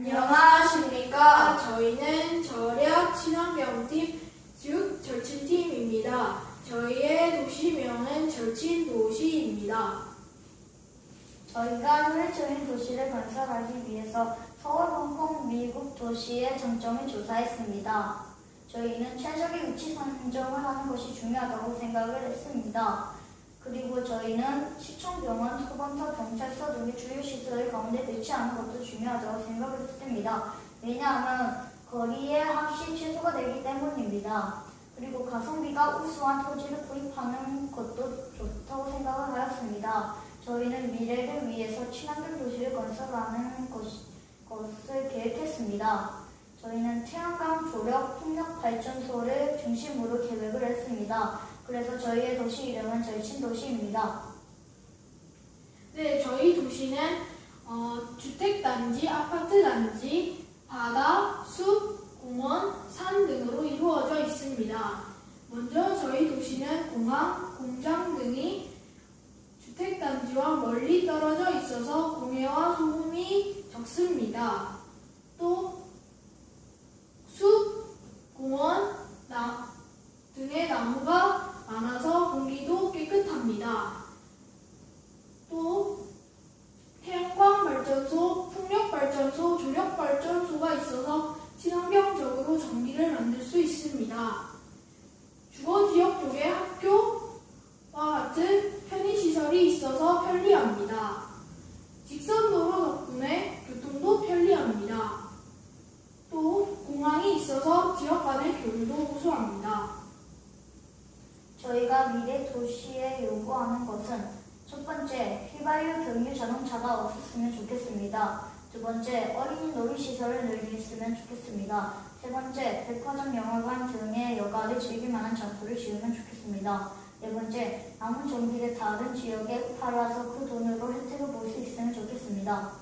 안녕하십니까. 저희는 절약 친환경팀, 즉 절친팀입니다. 저희의 도시명은 절친 도시입니다. 저희가 효율적인 도시를 건설하기 위해서 서울, 홍콩, 미국 도시의 장점을 조사했습니다. 저희는 최적의 위치 선정을 하는 것이 중요하다고 생각을 했습니다. 그리고 저희는 시청 병원, 소방서, 경찰서 등의 주요 시설 가운데 배치하는 것도 중요하다고 생각을 했습니다. 왜냐하면 거리의 합이 최소가 되기 때문입니다. 그리고 가성비가 우수한 토지를 구입하는 것도 좋다고 생각을 하였습니다. 저희는 미래를 위해서 친환경 도시를 건설하는 것, 것을 계획했습니다. 저희는 태양광 조력 풍력 발전소를 중심으로 계획을 했습니다. 그래서 저희의 도시 이름은 절친 도시입니다. 네, 저희 도시는 어, 주택단지, 아파트단지, 바다, 숲, 공원, 산 등으로 이루어져 있습니다. 먼저 저희 도시는 공항, 공장 등이 주택단지와 멀리 떨어져 있어서 공해와 소음이 적습니다. 또 숲, 공원, 나, 등의 나무가 많아서 공기도 깨끗합니다. 또 태양광 발전소, 풍력 발전소, 조력 발전소가 있어서 친환경적으로 전기를 만들 수 있습니다. 주거 지역 쪽에 학교와 같은 편의 시설이 있어서 편리합니다. 직선 도로 덕분에 교통도 편리합니다. 또 공항이 있어서 지역 간의 교류도 우수합니다. 저희가 미래 도시에 요구하는 것은 첫 번째, 휘발유 경유 자동차가 없었으면 좋겠습니다. 두 번째, 어린이 놀이시설을 늘리 있으면 좋겠습니다. 세 번째, 백화점, 영화관 등의 여가를 즐길 만한 장소를 지으면 좋겠습니다. 네 번째, 남은 전기를 다른 지역에 팔아서 그 돈으로 혜택을 볼 수 있으면 좋겠습니다.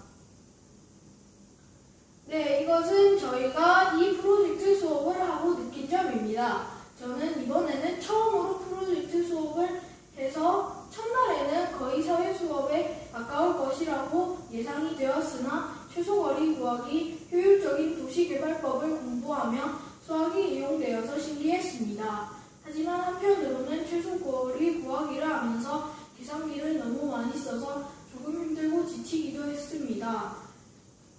네, 이것은 저희가 이 프로젝트 수업을 하고 느낀 점입니다. 저는 이번에는 처음으로 프로젝트 수업을 해서 첫날에는 거의 사회 수업에 가까울 것이라고 예상이 되었으나 최소거리 구하기, 효율적인 도시개발법을 공부하며 수학이 이용되어서 신기했습니다. 하지만 한편으로는 최소거리 구하기를 하면서 계산기를 너무 많이 써서 조금 힘들고 지치기도 했습니다.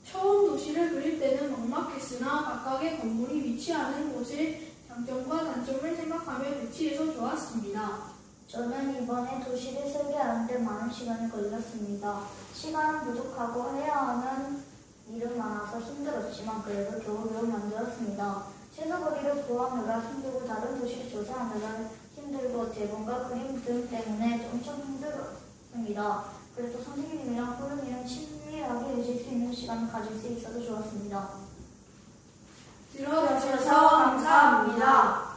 처음 도시를 그릴 때는 막막했으나 각각의 건물이 위치하는 곳의 장점과 단점을 생각하며 배치해서 좋았습니다. 저는 이번에 도시를 설계하는데 많은 시간이 걸렸습니다. 시간은 부족하고 해야 하는 일은 많아서 힘들었지만 그래도 겨우겨우 만들었습니다. 최소거리를 구하느라 힘들고 다른 도시를 조사하느라 힘들고 대본과 그림 등 때문에 엄청 힘들었습니다. 그래서 선생님이랑 소름이랑 친밀하게 해줄 수 있는 시간을 가질 수 있어서 좋았습니다. 들어주셔서 감사합니다.